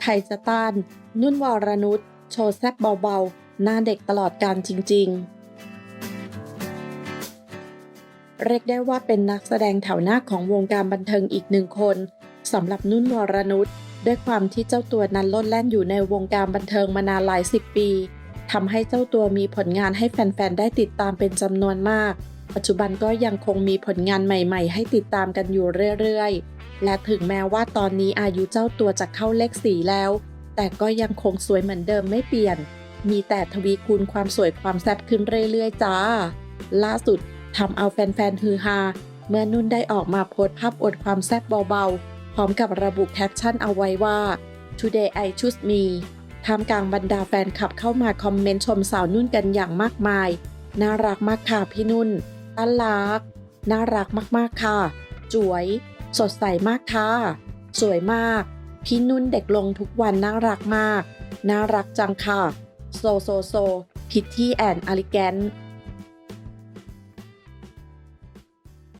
ไทยจะต้าน นุ่นวรนุชโชว์แซบเบาๆ หน้าเด็กตลอดการจริง ๆ เรียกได้ว่าเป็นนักแสดงแถวหน้าของวงการบันเทิงอีกหนึ่งคนสำหรับนุ่นวรนุชด้วยความที่เจ้าตัวนั้นโลดแล่นอยู่ในวงการบันเทิงมานานหลายสิบปีทำให้เจ้าตัวมีผลงานให้แฟน ๆ ได้ติดตามเป็นจำนวนมาก ปัจจุบันก็ยังคงมีผลงานใหม่ๆ ให้ติดตามกันอยู่เรื่อยๆ และถึงแม้ว่าตอนนี้อายุเจ้าตัวจะเข้าเลขสี่แล้ว แต่ก็ยังคงสวยเหมือนเดิมไม่เปลี่ยน มีแต่ทวีคูณความสวยความแซ่บขึ้นเรื่อยๆ จ้า ล่าสุดทำเอาแฟนๆฮือฮาเมื่อนุ่นได้ออกมาโพสต์ภาพอวดความแซ่บเบาๆ พร้อมกับระบุแคปชั่นเอาไว้ว่า Today I choose me ท่ามกลางบรรดาแฟนคลับเข้ามาคอมเมนต์ชมสาวนุ่นกันอย่างมากมาย น่ารักมากค่ะพี่นุ่น ต้านรัก น่ารักมากๆค่ะ จวย สดใสมากค่ะ สวยมาก พี่นุ่นเด็กลงทุกวันน่ารักมาก น่ารักจังค่ะ โซโซโซ พิตตี้แอนอลิแกน